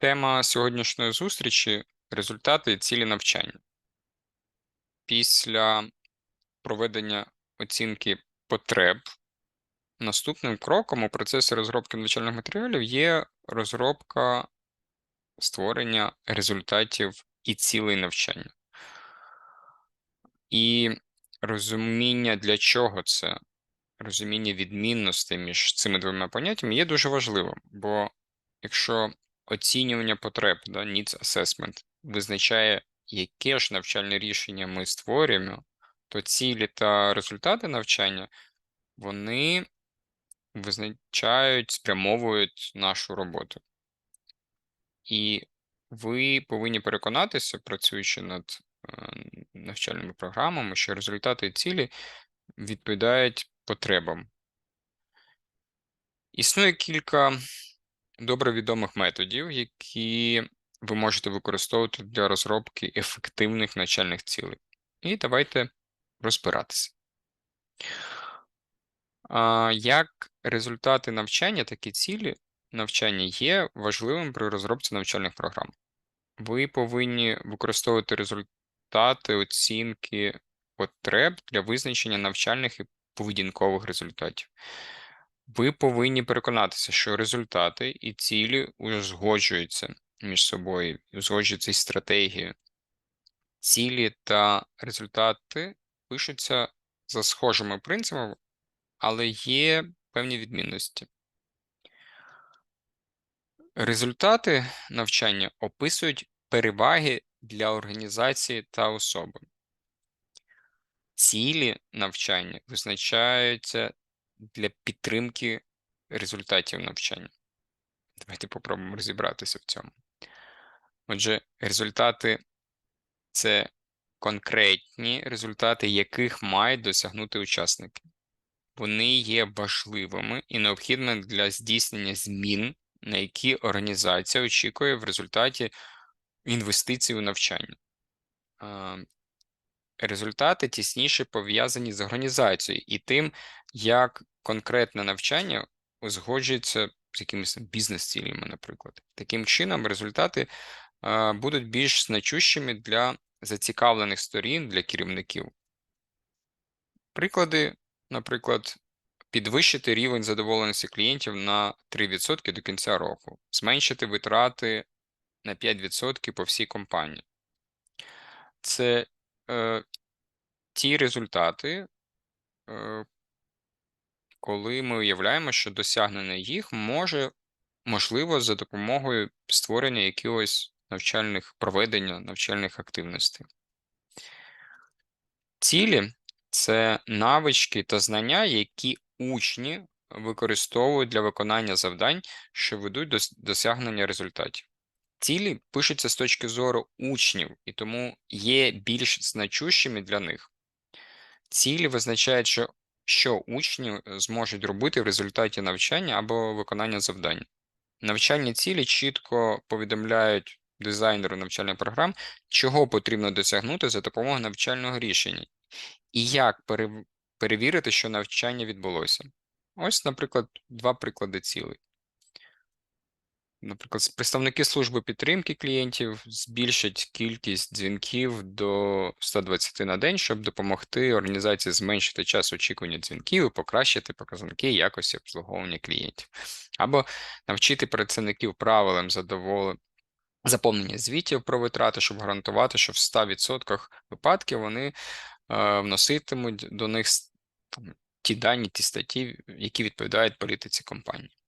Тема сьогоднішньої зустрічі результати і цілі навчання. Після проведення оцінки потреб, наступним кроком у процесі розробки навчальних матеріалів є розробка створення результатів і цілей навчання. І розуміння, для чого це, розуміння відмінностей між цими двома поняттями є дуже важливим, бо якщо оцінювання потреб, да, needs assessment, визначає, яке ж навчальне рішення ми створюємо, то цілі та результати навчання вони визначають, спрямовують нашу роботу. І ви повинні переконатися, працюючи над е, навчальними програмами, що результати і цілі відповідають потребам. Існує кілька добре відомих методів, які ви можете використовувати для розробки ефективних навчальних цілей. І давайте розбиратися. Як результати навчання, так і цілі навчання є важливим при розробці навчальних програм. Ви повинні використовувати результати оцінки потреб для визначення навчальних і поведінкових результатів. Ви повинні переконатися, що результати і цілі узгоджуються між собою, узгоджуються із стратегією. Цілі та результати пишуться за схожими принципами, але є певні відмінності. Результати навчання описують переваги для організації та особи. Цілі навчання визначаються для підтримки результатів навчання. Давайте попробуємо розібратися в цьому. Отже, результати це конкретні результати, яких мають досягнути учасники. Вони є важливими і необхідними для здійснення змін, на які організація очікує в результаті інвестицій у навчання. Результати тісніше пов'язані з організацією і тим, як конкретне навчання узгоджується з якимись бізнес-цілями, наприклад. Таким чином, результати будуть більш значущими для зацікавлених сторін, для керівників. Приклади, наприклад, підвищити рівень задоволеності клієнтів на 3% до кінця року, зменшити витрати на 5% по всій компанії. Це е, ті результати, е, коли ми уявляємо, що досягнення їх може можливо за допомогою створення якихось навчальних проведення навчальних активностей. Цілі це навички та знання, які учні використовують для виконання завдань, що ведуть до досягнення результатів. Цілі пишуться з точки зору учнів і тому є більш значущими для них. Цілі визначають, що що учні е, зможуть робити в результаті навчання або виконання завдань. Навчальні цілі чітко повідомляють дизайнеру навчальних програм, чого потрібно досягнути за допомогою навчального рішення, і як перевірити, що навчання відбулося. Ось, наприклад, два приклади цілей. Наприклад, представники служби підтримки клієнтів збільшать кількість дзвінків до 120 на день, щоб допомогти організації зменшити час очікування дзвінків і покращити показники якості обслуговування клієнтів, або навчити працівників правилам задоволення. Заповнення звітів про витрати, щоб гарантувати, що в 100% випадків вони е, вноситимуть до них ті дані, ті статті, які відповідають політиці компанії.